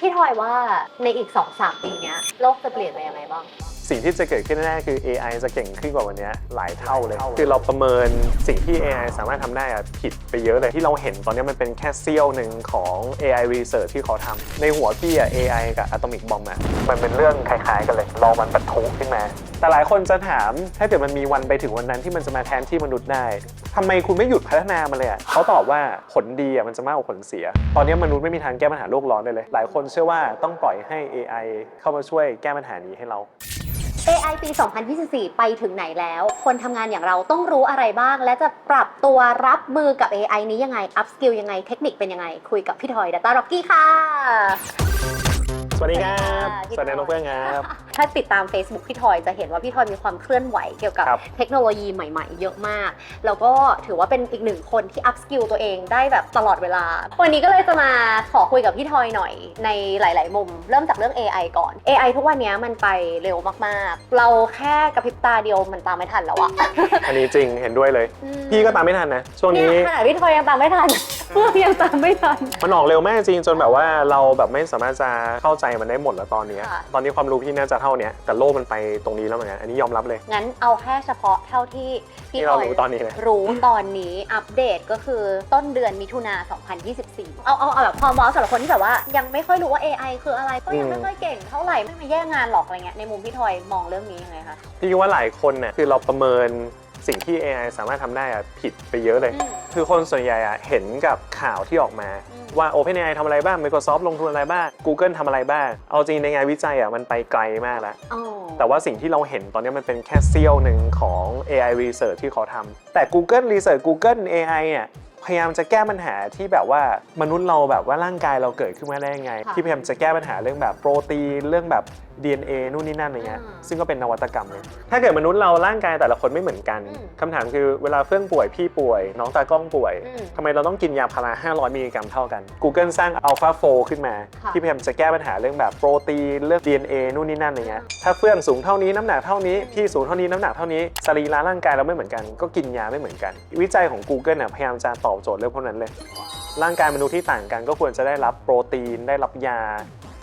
พี่ทอยว่าในอีก 2-3 ปีเนี้ยโลกจะเปลี่ยนไปยังไงบ้าง สิ่งที่จะเกิดขึ้นแน่ๆคือ AI จะเก่งขึ้นกว่าวันนี้หลายเท่าเลย คือเราประเมินสิ่งที่ AI สามารถทำได้อะผิดไปเยอะเลยที่เราเห็นตอนนี้มันเป็นแค่เสี้ยวหนึ่งของ AI research ที่เขาทำในหัวพี่อะ AI กับ Atomic Bomb อะมันเป็นเรื่องคล้ายๆกันเลยรอมันปะทุขึ้นมาแต่หลายคนจะถามถ้าเกิดมันมีวันไปถึงวันนั้นที่มันจะมาแทนที่มนุษย์ได้ทำไมคุณไม่หยุดพัฒนามันเลยอะเขาตอบว่าผลดีอะมันจะมากกว่าผลเสีย ตอนนี้มนุษย์ไม่มีทางแก้ปัญหาโลกร้อนได้เลย หลายคนเชื่อว่าต้องปล่อยให้ AI เข้ามาช่วยแก้ปัญหานี้ให้เรา AI ปี 2024 ไปถึงไหนแล้ว คนทำงานอย่างเราต้องรู้อะไรบ้าง และจะปรับตัวรับมือกับ AI นี้ยังไง อัพสกิลยังไง เทคนิคเป็นยังไง คุยกับพี่ทอย Data Rocky ค่ะ สวัสดีครับสสวัวัสสดีดีค่ะน้องเพื่อนครับถ้าติดตาม Facebook พี่ทอยจะเห็นว่าพี่ทอยมีความเคลื่อนไหวเกี่ยวกับครับเทคโนโลยีใหม่ ๆ เยอะมาก แล้วก็ถือว่าเป็นอีกหนึ่งคนที่อัพสกิลตัวเองได้แบบตลอดเวลา วันนี้ก็เลยจะมาขอคุยกับพี่ทอยหน่อยในหลาย ๆ มุม เริ่มจากเรื่อง AI ก่อน AI ทุกวันนี้มันไปเร็วมากๆ เราแค่กระพริบตาเดียวมันตามไม่ทันแล้วอะอันนี้จริงเห็นด้วยเลย พี่ก็ตามไม่ทันนะช่วงเนี่นี้ยขนาดพี่ทอยยังตามไม่ทัน เพื่อยังตามไม่ทัน มันออกเร็วมากจริงจนแบบว่าเราแบบไม่สามารถจะเข้าใจมันได้หมดแล้วตอนนี้ค่ะ ตอนนี้ความรู้พี่น่าจะเท่าเนี้ยแต่โลกมันไปตรงนี้แล้วเหมือนกันอันนี้ยอมรับเลย งั้นเอาแค่เฉพาะเท่าที่พี่ที่ทเราอยรู้ตอนนี้เลยรู้ตอนนี้อัปเดตก็คือต้นเดือนมิถุนา 2024 เอาเอาเอาแบบพอมอสำหรับคนที่แบบว่า ยังไม่ค่อยรู้ว่า AI คืออะไรก็ยังอืมไม่ค่อยเก่งเท่าไหร่ไม่มาแย่งงานหรอกอะไรเงี้ยในมุมพี่ทอยมองเรื่องนี้ยังไงคะพี่คิดว่าหลายคนเนี่ยคือเราประเมินสิ่งที่ AI สามารถทำได้อะผิดไปเยอะเลย อืม คือคนส่วนใหญ่อะเห็นกับข่าวที่ออกมาอืมว่า OpenAI ทำอะไรบ้าง Microsoft ลงทุนอะไรบ้าง Google ทำอะไรบ้าง เอาจริงในงานวิจัยอะมันไปไกลมากแล้วอ๋อแต่ว่าสิ่งที่เราเห็นตอนนี้มันเป็นแค่เสี้ยวหนึ่งของ AI research ที่เขาทำแต่ Google research Google AI เนี่ยพยายามจะแก้ปัญหาที่แบบว่ามนุษย์เราแบบว่าร่างกายเราเกิดขึ้นมาได้ยังไงค่ะที่พยายามจะแก้ปัญหาเรื่องแบบโปรตีนเรื่องแบบ DNA นู่นนี่นั่นอะไรเงี้ยอ่าซึ่งก็เป็นนวัตกรรมเลยถ้าเกิดมนุษย์เราร่างกายแต่ละคนไม่เหมือนกันอืมคำถามคือเวลาเฟื่องป่วยพี่ป่วย น้องตากล้องป่วยอืมทำไมเราต้องกินยาพารา 500 มิลลิกรัมเท่ากัน Google สร้าง Alpha 4ขึ้นมา ค่ะ ที่พยายามจะแก้ปัญหาเรื่องแบบโปรตีนเรื่อง DNA นู่นนี่นั่นอะไรเงี้ยถ้าเฟื่องสูงเท่านี้น้ำหนักเท่านี้พี่สูงเท่านี้น้ำหนักเท่านี้สรีระร่างกายเราไม่เหมือนกัน ก็กินยาไม่เหมือนกัน วิจัยของ Google น่ะพยายามจะตอบโจทย์เรื่องพวกนั้นเลย ร่างกายมนุษย์ที่ต่างกันก็ควรจะได้รับโปรตีนได้รับยา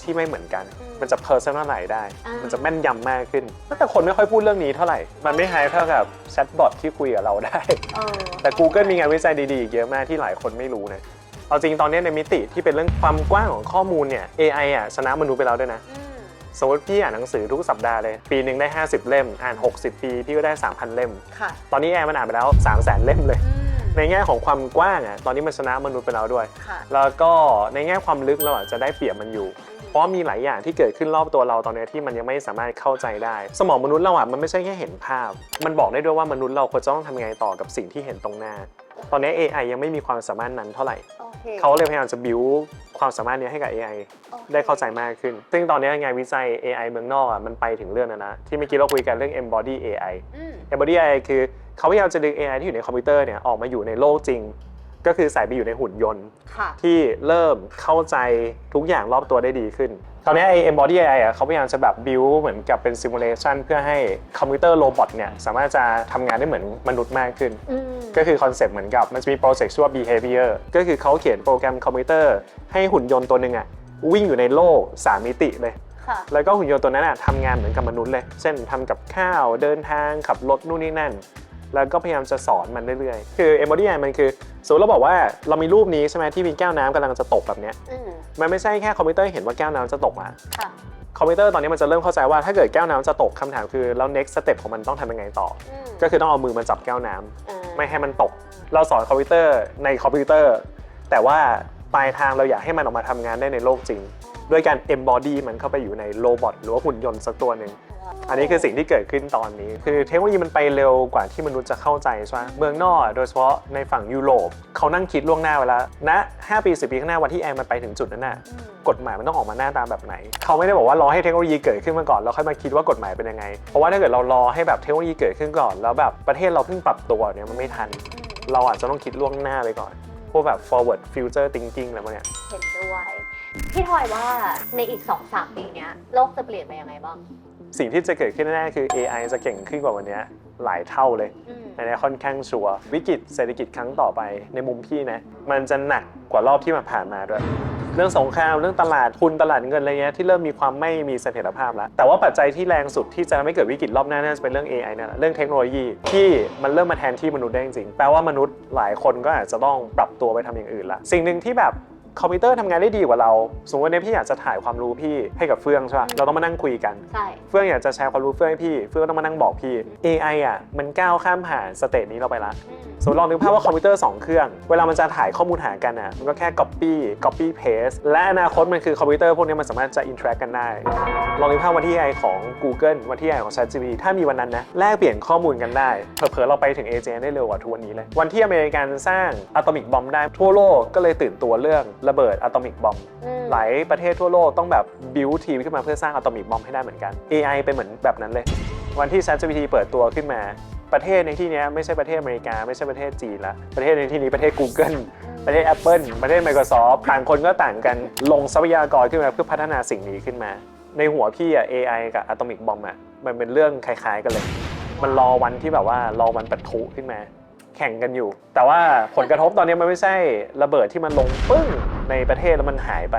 ที่ไม่เหมือนกันอืมมันจะ personalize ได้ อ่ามั มันจะแม่นยำมากขึ้น แต่คนไม่ค่อยพูดเรื่องนี้เท่าไหร่ มันไม่ไฮเท่ากับแชทบอทที่คุยกับเราได้ เออแต่ Google มีงานวิจัยดีๆอีกเยอะมากที่หลายคนไม่รู้นะ เอาจริงตอนนี้ในมิติที่เป็นเรื่องความกว้างของข้อมูลเนี่ย AI อะชนะมนุษย์ไปแล้วด้วยนะ อืมสมมติพี่อ่านหนังสือทุกสัปดาห์เลย ปีหนึ่งได้ 50 เล่ม อ่าน 60 ปี พี่ก็ได้ 3,000 เล่ม ค่ะตอนนี้ AI มันอ่านไปแล้ว 3 0 0 0 0 0 เล่มเลย อืม ในแง่ของความกว้างอะตอนนี้มันชนะมนุษย์ไปแล้วด้วย ค่ะแล้วก็ในแง่ความลึกเราอาจจะได้เปรียบมันอยู่ เพราะว่ามีหลายอย่างที่เกิดขึ้นรอบตัวเราตอนนี้ที่มันยังไม่สามารถเข้าใจได้ สมองมนุษย์เราอะมันไม่ใช่แค่เห็นภาพ มันบอกได้ด้วยว่ามนุษย์เราควรจะต้องทำยังไงต่อกับสิ่งที่เห็นตรงหน้า ตอนนี้ AI ยังไม่มีความสามารถนั้นเท่าไหร่โอ เคเขาเลยพยายามจะบิวความสามารถเนี้ยให้กับ AI โอคได้เข้าใจมากขึ้น ซึ่งตอนนี้งานวิจัย AI เมืองนอกอะมันไปถึงเรื่องนั้นนะ ที่เมื่อกี้เราคุยกันเรื่อง embody AI อืม embody AI คือเขาพยายามจะดึง AI ที่อยู่ในคอมพิวเตอร์เนี่ยออกมาอยู่ในโลกจริง ก็คือใส่ไปอยู่ในหุ่นยนต์ ค่ะ ที่เริ่มเข้าใจทุกอย่างรอบตัวได้ดีขึ้นตอนนี้ไอ้ embody AI อะเขาพยายามจะแบบ build เหมือนกับเป็น simulation เพื่อให้คอมพิวเตอร์โรบอทเนี่ยสามารถจะทำงานได้เหมือนมนุษย์มากขึ้น อืม ก็คือคอนเซปต์เหมือนกับมันจะมีโปรเจกต์ชื่อว่า behavior ก็คือเขาเขียนโปรแกรมคอมพิวเตอร์ให้หุ่นยนต์ตัวหนึ่งอะวิ่งอยู่ในโลก3มิติเลย ค่ะ แล้วก็หุ่นยนต์ตัวนั้นอะทำงานเหมือนกับมนุษย์เลย เช่นทำกับข้าวเดินทางขับรถนู่นนี่นั่น แล้วก็พยายามจะสอนมันเรื่อยๆ คือ embody AI มันคือสมมติเราบอกว่าเรามีรูปนี้ใช่ไหมที่มีแก้วน้ำกำลังจะตกแบบเนี้ยอืมมันไม่ใช่แค่คอมพิวเตอร์เห็นว่าแก้วน้ำจะตกมาค่ะ คอมพิวเตอร์ตอนนี้มันจะเริ่มเข้าใจว่าถ้าเกิดแก้วน้ำจะตกคำถามคือแล้ว next step ของมันต้องทำยังไงต่อ อืมก็คือต้องเอามือมาจับแก้วน้ำอ่าไม่ให้มันตก เราสอนคอมพิวเตอร์ในคอมพิวเตอร์ แต่ว่าปลายทางเราอยากให้มันออกมาทำงานได้ในโลกจริง ด้วยการ embody มันเข้าไปอยู่ในโรบอทหรือว่าหุ่นยนต์สักตัวหนึ่ง อันนี้คือสิ่งที่เกิดขึ้นตอนนี้ คือเทคโนโลยีมันไปเร็วกว่าที่มนุษย์จะเข้าใจใช่ไหมเมืองนอกอะโดยเฉพาะในฝั่งยุโรปเขานั่งคิดล่วงหน้าไว้แล้วณ5ปี 10 ปีข้างหน้าวันที่แอร์มันไปถึงจุดนั้นน่ะอืมกฎหมายมันต้องออกมาหน้าตาแบบไหน เขาไม่ได้บอกว่ารอให้เทคโนโลยีเกิดขึ้นมาก่อนแล้วค่อยมาคิดว่ากฎหมายเป็นยังไง เพราะว่าถ้าเกิดเรารอให้แบบเทคโนโลยีเกิดขึ้นก่อน แล้วแบบประเทศเราเพิ่งปรับตัวเนี่ยมันไม่ทัน เราอาจจะต้องคิดล่วงหน้าไปก่อน พวกแบบ forward future thinking อะไรพวกเนี้ยเห็นด้วย พี่ทอยว่าในอีก 2-3 ปีเนี้ยโลกจะเปลี่ยนไปยังไงบ้าง สิ่งที่จะเกิดขึ้นแน่ๆคือ AI จะเก่งขึ้นกว่าวันเนี้ยหลายเท่าเลยอืมอันนี้ค่อนข้างชัวร์วิกฤตเศรษฐกิจครั้งต่อไปในมุมพี่นะ มันจะหนักกว่ารอบที่มาผ่านมาด้วย เรื่องสงครามเรื่องตลาดทุนตลาดเงินอะไรเงี้ยที่เริ่มมีความไม่มีเสถียรภาพแล้ว แต่ว่าปัจจัยที่แรงสุดที่จะทำให้เกิดวิกฤตรอบหน้าน่าจะเป็นเรื่อง AI นั่นแหละเรื่องเทคโนโลยีที่มันเริ่มมาแทนที่มนุษย์ได้จริงๆแปลว่ามนุษย์หลายคนก็อาจจะต้องปรับตัวไปทำอย่างอื่นละสิ่งหนึ่งที่แบบ คอมพิวเตอร์ทำงานได้ดีกว่าเรา สมมติวันนี้พี่อยากจะถ่ายความรู้พี่ให้กับเฟื่องใช่ปะเราต้องมานั่งคุยกัน ใช่ เฟื่องอยากจะแชร์ความรู้เฟื่องให้พี่ เฟื่องต้องมานั่งบอกพี่ AI อะมันก้าวข้ามผ่านสเตจนี้เราไปละ สมมติลองนึกภาพว่าคอมพิวเตอร์ 2 เครื่อง เวลามันจะถ่ายข้อมูลหากันอะ มันก็แค่ copy copy paste และอนาคตมันคือคอมพิวเตอร์พวกนี้มันสามารถจะ interact กันได้ ลองนึกภาพวันที่ AI ของ Google วันที่ AI ของ ChatGPT ถ้ามีวันนั้นนะ แลกเปลี่ยนข้อมูลกันได้ เผลอๆเราไปถึง AJ ได้เร็วกว่าทุกวันนี้เลย วันที่อเมริกันสร้างอะตอมิกบอมได้ทั่วโลกก็เลยตื่นตัวเรื่องระเบิดอะตอมิกบอมอืมหลายประเทศทั่วโลกต้องแบบ build ทีมขึ้นมาเพื่อสร้างอะตอมิกบอมให้ได้เหมือนกัน AI เป็นเหมือนแบบนั้นเลย วันที่ ChatGPT เปิดตัวขึ้นมา ประเทศในที่เนี้ยไม่ใช่ประเทศอเมริกา ไม่ใช่ประเทศจีนละประเทศในที่นี้ประเทศ Google ประเทศ Apple ประเทศ Microsoft ต่างคนก็ต่างกันลงทรัพยากรขึ้นมาเพื่อพัฒนาสิ่งนี้ขึ้นมา ในหัวพี่อะ AI กับ Atomic Bomb อะมันเป็นเรื่องคล้ายๆกันเลย มันรอวันที่แบบว่ารอวันปะทุขึ้นมา แข่งกันอยู่ แต่ว่าผลกระทบตอนนี้มันไม่ใช่ระเบิดที่มันลงปึ้งในประเทศแล้วมันหายไป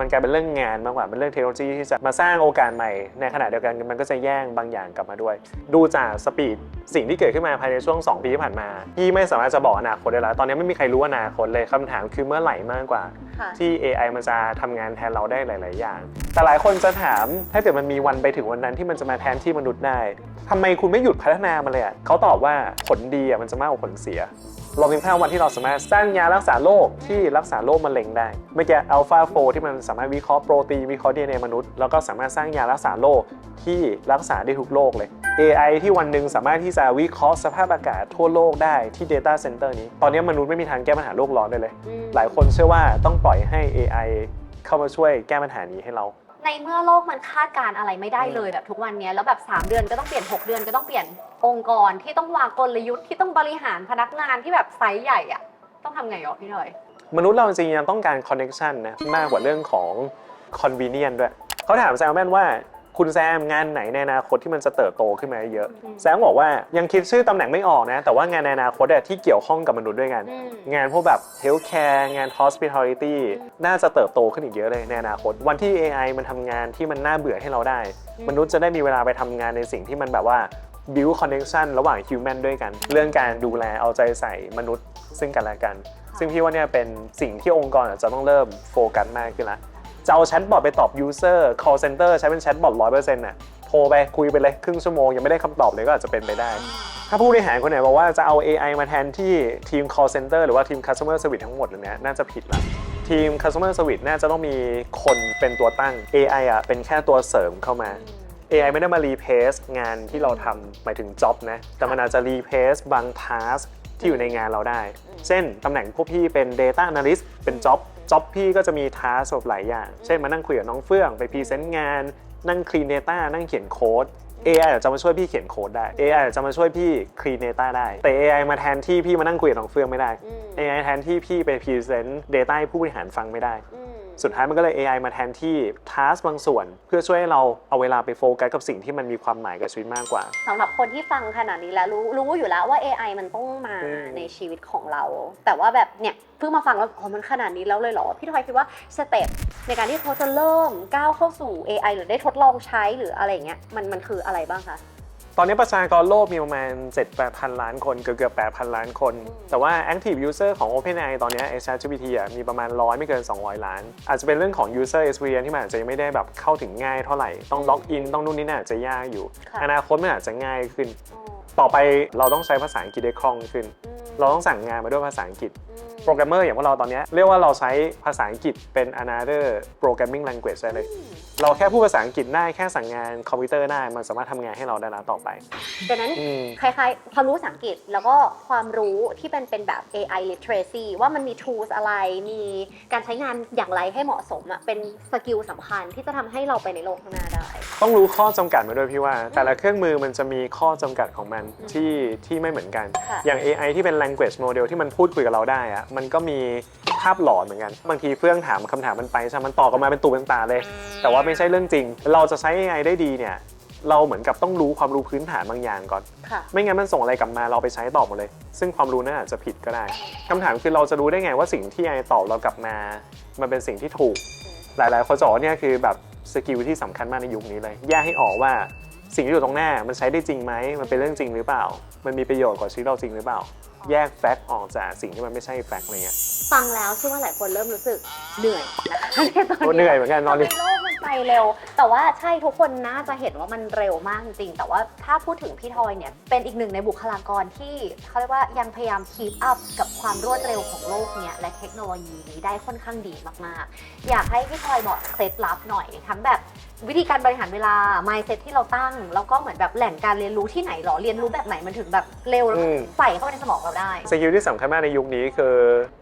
มันกลายเป็นเรื่องงานมากกว่าเป็นเรื่องเทคโนโลยีที่จะมาสร้างโอกาสใหม่ในขณะเดียวกันมันก็จะแย่งบางอย่างกลับมาด้วย ดูจากสปีดสิ่งที่เกิดขึ้นมาภายในช่วง 2 ปีที่ผ่านมาพี่ไม่สามารถจะบอกอนาคตได้แล้ว ตอนนี้ไม่มีใครรู้อนาคตเลยคำถามคือเมื่อไหร่มากกว่าค่ะที่ AI มันจะทำงานแทนเราได้หลาย ๆ อย่าง แต่หลายคนจะถามถ้าเกิดมันมีวันไปถึงวันนั้นที่มันจะมาแทนที่มนุษย์ได้ทำไมคุณไม่หยุดพัฒนามันเลยอะเขาตอบว่าผลดีอะมันจะมากกว่าผลเสีย ลองนึกภาพวันที่เราสามารถสร้างยารักษาโรคที่รักษาโรคมะเร็งได้ เมื่อกี้อัลฟาโฟที่มันสามารถวิเคราะห์โปรตีนวิเคราะห์ DNA มนุษย์แล้วก็สามารถสร้างยารักษาโรคที่รักษาได้ทุกโรคเลย AI ที่วันหนึ่งสามารถที่จะวิเคราะห์สภาพอากาศทั่วโลกได้ที่ Data Center นี้ ตอนนี้มนุษย์ไม่มีทางแก้ปัญหาโลกร้อนได้เลยอืมหลายคนเชื่อว่าต้องปล่อยให้ AI เข้ามาช่วยแก้ปัญหานี้ให้เรา ในเมื่อโลกมันคาดการณ์อะไรไม่ได้เลยแบบทุกวันเนี้ยแล้วแบบ3เดือนก็ต้องเปลี่ยน 6 เดือนก็ต้องเปลี่ยนองค์กรที่ต้องวางกลยุทธ์ที่ต้องบริหารพนักงานที่แบบไซส์ใหญ่อะต้องทำไงอะพี่หน่อย มนุษย์เราจริงๆยังต้องการ connection นะมากกว่าเรื่องของ convenience ด้วยเขาถามแซมแมนว่า คุณแซมงานไหนในอนาคตที่มันจะเติบโตขึ้นมาเยอะอืมแซมบอกว่ายังคิดชื่อตำแหน่งไม่ออกนะ แต่ว่างานในอนาคตอะที่เกี่ยวข้องกับมนุษย์ด้วยกัน อืม งานพวกแบบ healthcare งาน hospitality อืมน่าจะเติบโตขึ้นอีกเยอะเลยในอนาคต วันที่ AI มันทำงานที่มันน่าเบื่อให้เราได้อืมมนุษย์จะได้มีเวลาไปทำงานในสิ่งที่มันแบบว่า build connection ระหว่าง human ด้วยกัน เรื่องการดูแลเอาใจใส่มนุษย์ซึ่งกันและกัน ซึ่งพี่ว่าเนี่ยเป็นสิ่งที่องค์กรอาจจะต้องเริ่มโฟกัสมากขึ้นละ จะเอาแชทบอทไปตอบ user call center ใช้เป็นแชทบอทร้อยเปอร์เซ็นต์น่ะโทรไปคุยไปเลยครึ่งชั่วโมงยังไม่ได้คำตอบเลยก็อาจจะเป็นไปได้ ถ้าผู้บริหารคนไหนบอกว่าจะเอา AI มาแทนที่ทีม call center หรือว่าทีม customer service ทั้งหมดเนี่ยน่าจะผิดละทีม customer service น่าจะต้องมีคนเป็นตัวตั้ง AI อะเป็นแค่ตัวเสริมเข้ามา AI ไม่ได้มา replace งานที่เราทำหมายถึง job นะ แต่มันอาจจะ replace บาง task ที่อยู่ในงานเราได้ เช่นตำแหน่งพวกพี่เป็น data analyst เป็น job job พี่ก็จะมี task แบบหลายอย่าง เช่นมานั่งคุยกับน้องเฟื่องไป present งาน นั่ง clean data นั่งเขียนโค้ด AI อาจจะมาช่วยพี่เขียนโค้ดได้ AI อาจจะมาช่วยพี่ clean data ได้ แต่ AI มาแทนที่พี่มานั่งคุยกับน้องเฟื่องไม่ได้อืม AI แทนที่พี่ไป present data ให้ผู้บริหารฟังไม่ได้อืม สุดท้ายมันก็เลย AI มาแทนที่ task บางส่วน เพื่อช่วยให้เราเอาเวลาไปโฟกัสกับสิ่งที่มันมีความหมายกับชีวิตมากกว่า สำหรับคนที่ฟังขนาดนี้แล้วรู้รู้อยู่แล้วว่า AI มันต้องมาอืม ในชีวิตของเรา แต่ว่าแบบเนี่ยเพิ่งมาฟังแล้วอ๋อมันขนาดนี้แล้วเลยเหรอ พี่ทอยคิดว่าสเต็ปในการที่เขาจะเริ่มก้าวเข้าสู่ AI หรือได้ทดลองใช้หรืออะไรอย่างเงี้ยมันมันคืออะไรบ้างคะ ตอนนี้ประชากรโลกมีประมาณ 7 8 0 0 ล้านคน เกือบเกือบ8 0 0ล้านคน แต่ว่า active user ของ OpenAI ตอนนี้ ChatGPT อะมีประมาณ 100 ไม่เกิน 200 ล้าน อาจจะเป็นเรื่องของ user experience ที่มันอาจจะยังไม่ได้แบบเข้าถึงง่ายเท่าไหร่ ต้องล็อกอิน ต้องนู่นนี่นั่นอาจจะยากอยู่ค่ะอนาคตมันอาจจะง่ายขึ้นอ๋อ ต่อไปเราต้องใช้ภาษาอังกฤษได้คล่องขึ้นอืมเราต้องสั่งงานมาด้วยภาษาอังกฤษอืมโปรแกรมเมอร์อย่างพวกเราตอนเนี้ยเรียกว่าเราใช้ภาษาอังกฤษเป็น another programming language ได้เลย เราแค่พูดภาษาอังกฤษได้แค่สั่งงานคอมพิวเตอร์ได้มันสามารถทำงานให้เราได้แล้วต่อไป ดังนั้นอืม คล้ายๆความรู้ภาษาอังกฤษแล้วก็ความรู้ที่เป็นเป็นแบบ AI literacy ว่ามันมี tools อะไร มีการใช้งานอย่างไรให้เหมาะสมอะเป็นสกิลสำคัญที่จะทำให้เราไปในโลกข้างหน้าได้ ต้องรู้ข้อจำกัดมาด้วยพี่ว่า แต่ละเครื่องมือมันจะมีข้อจำกัดของมันอืมที่ที่ไม่เหมือนกันค่ะอย่าง AI ที่เป็น language model ที่มันพูดคุยกับเราได้อะมันก็มีภาพหลอนเหมือนกัน บางทีเฟื่องถามคำถามมันไปใช่ไหมมันตอบกลับมาเป็นตูเป็นตาเลย แต่ว่าไม่ใช่เรื่องจริง เราจะใช้ AI ได้ดีเนี่ยเราเหมือนกับต้องรู้ความรู้พื้นฐานบางอย่างก่อนค่ะไม่งั้นมันส่งอะไรกลับมาเราไปใช้ตอบหมดเลย ซึ่งความรู้นั้นอาจจะผิดก็ได้คำถามคือเราจะรู้ได้ไงว่าสิ่งที่ไอตอบเรากลับมา มันเป็นสิ่งที่ถูก หลายๆคนจะบอกว่าเนี่ยคือแบบสกิลที่สำคัญมากในยุคนี้เลย แยกให้ออกว่า สิ่งที่อยู่ตรงหน้ามันใช้ได้จริงไหมมันเป็นเรื่องจริงหรือเปล่า มันมีประโยชน์กับชีวิตเราจริงหรือเปล่า แยกแฟกต์ออกจากสิ่งที่มันไม่ใช่แฟกต์อะไรเงี้ยฟังแล้วเชื่อว่าหลายคนเริ่มรู้สึกเหนื่อยนะคะในตอนโอ้นี้เหนื่อยเหมือนกันนอนทำดิไมโลกมันไปเร็ว แต่ว่าใช่ทุกคนน่าจะเห็นว่ามันเร็วมากจริงๆแต่ว่าถ้าพูดถึงพี่ทอยเนี่ยเป็นอีกหนึ่งในบุคลากรที่เขาเรียกว่ายังพยายามคีปอัพกับความรวดเร็วของโลกเนี่ยและเทคโนโลยีนี้ได้ค่อนข้างดีมากๆ อยากให้พี่ทอยบอกเคล็ดลับหน่อย ทั้งแบบ วิธีการบริหารเวลา mindset ที่เราตั้ง แล้วก็เหมือนแบบแหล่งการเรียนรู้ที่ไหนหรอ เรียนรู้แบบไหนมันถึงแบบเร็วแล้วก็ใส่เข้าไปในสมองเราได้ สกิลที่สำคัญมากในยุคนี้คือ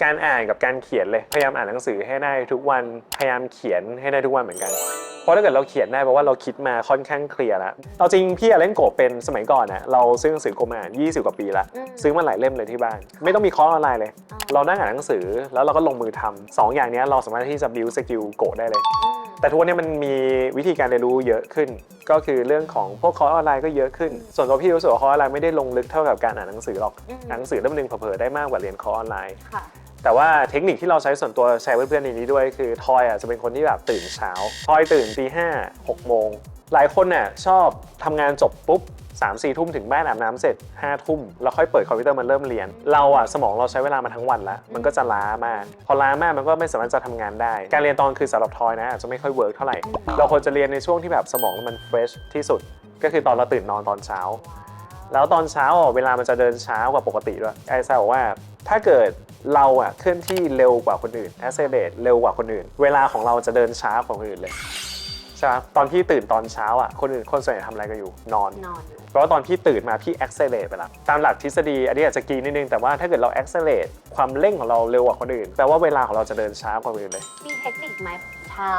การอ่านกับการเขียนเลย พยายามอ่านหนังสือให้ได้ทุกวัน พยายามเขียนให้ได้ทุกวันเหมือนกัน เพราะถ้าเกิดเราเขียนได้แปลว่าเราคิดมาค่อนข้างเคลียร์แล้วเอาจริงพี่อะเล่นโกะเป็นสมัยก่อนอะเราซื้อหนังสือโกะมาอ่าน20 กว่าปีละอืม ซื้อมาหลายเล่มเลยที่บ้าน ไม่ต้องมีคอร์สออนไลน์เลย เรานั่งอ่านหนังสือแล้วเราก็ลงมือทำสองอย่างเนี้ยเราสามารถที่จะบิวสกิลโกะได้เลย แต่ทุกวันนี้มันมีวิธีการเรียนรู้เยอะขึ้น ก็คือเรื่องของพวกคอร์สออนไลน์ก็เยอะขึ้น ส่วนตัวพี่รู้สึกว่าคอร์สออนไลน์ไม่ได้ลงลึกเท่ากับการอ่านหนังสือหรอกอืมหนังสือเล่มหนึงเผลอๆได้มากกว่าเรียนคอร์สออนไลน์ค่ะแต่ว่าเทคนิคที่เราใช้ส่วนตัวแชร์เพื่อนๆในนี้ด้วยคือทอยอะจะเป็นคนที่แบบตื่นเช้าทอยตื่นตีห้าหกโมงหลายคนน่ะชอบทำงานจบปุ๊บ สามสี่ทุ่มถึงบ้านอาบน้ำเสร็จห้าทุ่มแล้วค่อยเปิดคอมพิวเตอร์มันเริ่มเรียน เราอะสมองเราใช้เวลามาทั้งวันล้วมันก็จะล้ามาก พอล้ามากมันก็ไม่สามารถจะทำงานได้ การเรียนตอนคือสำหรับทอยนะอาจจะไม่ค่อยเวิร์กเท่าไหร่ เราควรจะเรียนในช่วงที่แบบสมองมันเฟรชที่สุด ก็คือตอนเราตื่นนอนตอนเช้า แล้วตอนเช้าเวลามันจะเดินช้ากว่าปกติด้วยไอ้แซวบอกว่าถ้าเกิดเราอะเคลื่อนที่เร็วกว่าคนอื่น accelerate เร็วกว่าคนอื่น เวลาของเราจะเดินช้ากว่าคนอื่นเลย ใช่ไหมตอนที่ตื่นตอนเช้าอะคนอื่นคนส่วนใหญ่ทำอะไรกันอยู่นอน นอนอยู่ เพราะว่าตอนที่ตื่นมาพี่ accelerate ไปแล้วตามหลักทฤษฎีอันนี้อาจจะกรีนนิดนึง แต่ว่าถ้าเกิดเรา accelerate ความเร่งของเราเร็วกว่าคนอื่นแปลว่าเวลาของเราจะเดินช้ากว่าคนอื่นเลย มีเทคนิคไหมเช้า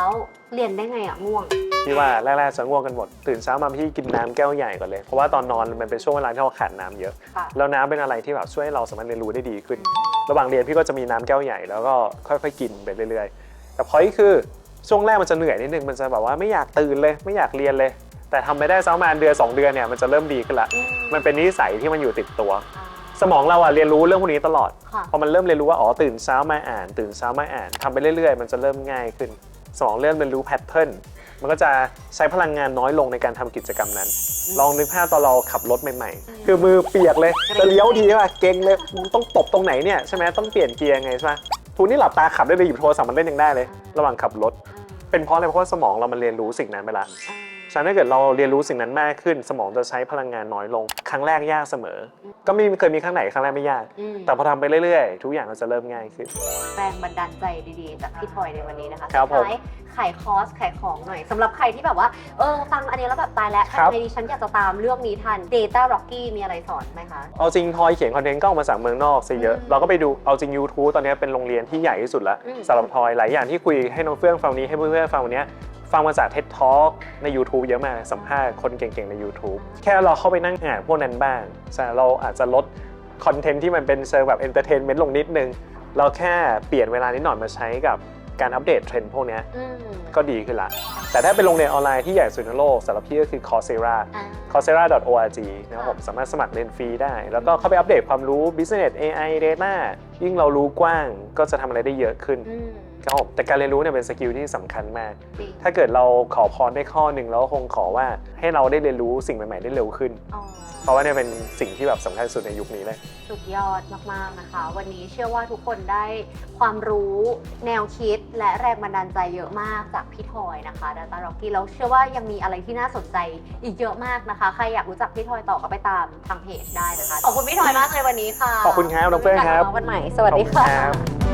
เรียนได้ไงอะง่วง พี่ว่าแรกๆจะง่วงกันหมด ตื่นเช้ามาพี่กินน้ำแก้วใหญ่ก่อนเลย เพราะว่าตอนนอนมันเป็นช่วงเวลาที่เราขาดน้ำเยอะ ค่ะ แล้วน้ำเป็นอะไรที่แบบช่วยให้เราสามารถเรียนรู้ได้ดีขึ้น ระหว่างเรียนพี่ก็จะมีน้ำแก้วใหญ่แล้วก็ค่อยๆ กินไปเรื่อยๆ แต่พอยคือ ช่วงแรกมันจะเหนื่อยนิดนึงมันจะแบบว่าไม่อยากตื่นเลย ไม่อยากเรียนเลย แต่ทำไปได้สักประมาณเดือนสองเดือนเนี่ยมันจะเริ่มดีขึ้นละมันเป็นนิสัยที่มันอยู่ติดตัว สมองเราอะเรียนรู้เรื่องพวกนี้ตลอดค่ะพอมันเริ่มเรียนรู้ว่าอ๋อตื่นเช้ามาอ่าน ตื่นเช้ามาอ่านทำไปเรื่อยๆ มันจะเริ่มง่ายขึ้นสมองเริ่มเรียนรู้แพทเทิร์นมันก็จะใช้พลังงานน้อยลงในการทำกิจกรรมนั้น ลองนึกภาพตอนเราขับรถใหม่ๆ คือมือเปียกเลยจะเลี้ยวทีว่าเก่งเลย ต้องตบตรงไหนเนี่ยใช่ไหมต้องเปลี่ยนเกียร์ไงใช่ไหม ทูนี่หลับตาขับได้เลยหยิบโทรศัพท์มันเล่นยังได้เลย ระหว่างขับรถ เป็นเพราะอะไรเพราะว่าสมองเรามันเรียนรู้สิ่งนั้นไปละ ฉะนั้นถ้าเกิดเราเรียนรู้สิ่งนั้นมากขึ้น สมองจะใช้พลังงานน้อยลง ครั้งแรกยากเสมอ ก็ไม่เคยมีครั้งไหนครั้งแรกไม่ยาก อืมแต่พอทำไปเรื่อยๆ ทุกอย่างก็จะเริ่มง่ายขึ้น แรงบันดาลใจดีๆ จากพี่ทอยในวันนี้นะคะครับสุดท้ายขายคอร์สขายของหน่อยสำหรับใครที่แบบว่าเออฟังอันนี้แล้วแบบตายแล้วครับทำไมดิฉันอยากจะตามเรื่องนี้ทัน Data Rocky มีอะไรสอนไหมคะ เอาจริงทอยเขียนคอนเทนต์ก็ออกมาจากเมืองนอกซะเยอะ อืมเราก็ไปดูเอาจริง YouTube ตอนนี้เป็นโรงเรียนที่ใหญ่ที่สุดแล้วอืม สำหรับทอยหลายอย่างที่คุยให้น้องเฟื่องฟังวันนี้ให้เพื่อนๆฟังวันนี้ ฟังมาจาก TED Talk ใน YouTube เยอะมากสัมภาษณ์คนเก่งๆใน YouTube แค่เราเข้าไปนั่งอ่านพวกนั้นบ้างใช่เราอาจจะลดคอนเทนต์ที่มันเป็นเชิงแบบเอนเตอร์เทนเมนต์ลงนิดนึง เราแค่เปลี่ยนเวลานิดหน่อยมาใช้กับการอัปเดตเทรนด์พวกเนี้ยอืมก็ดีขึ้นละ แต่ถ้าเป็นโรงเรียนออนไลน์ที่ใหญ่สุดในโลกสำหรับพี่ก็คือ Coursera อ่า coursera.org นะครับผมสามารถสมัครเรียนฟรีได้ แล้วก็เข้าไปอัปเดตความรู้ business AI data ยิ่งเรารู้กว้างก็จะทำอะไรได้เยอะขึ้นอืม ครับผมแต่การเรียนรู้เนี่ยเป็นสกิลที่สำคัญมาก จริงถ้าเกิดเราขอพรได้ข้อหนึ่งเราก็คงขอว่าให้เราได้เรียนรู้สิ่งใหม่ๆได้เร็วขึ้น อ๋อ เพราะว่าเนี่ยเป็นสิ่งที่แบบสำคัญที่สุดในยุคนี้เลย สุดยอดมาก ๆ นะคะ วันนี้เชื่อว่าทุกคนได้ความรู้แนวคิดและแรงบันดาลใจเยอะมากจากพี่ทอยนะคะ Data Rocky แล้วเชื่อว่ายังมีอะไรที่น่าสนใจอีกเยอะมากนะคะ ใครอยากรู้จักพี่ทอยต่อก็ไปตามทางเพจได้นะคะ ขอบคุณพี่ทอยมากเลยวันนี้ค่ะขอบคุณครับน้องเฟื่องครับไว้โอกาสมาวันใหม่ สวัสดีขอบคุณค่ะ รับ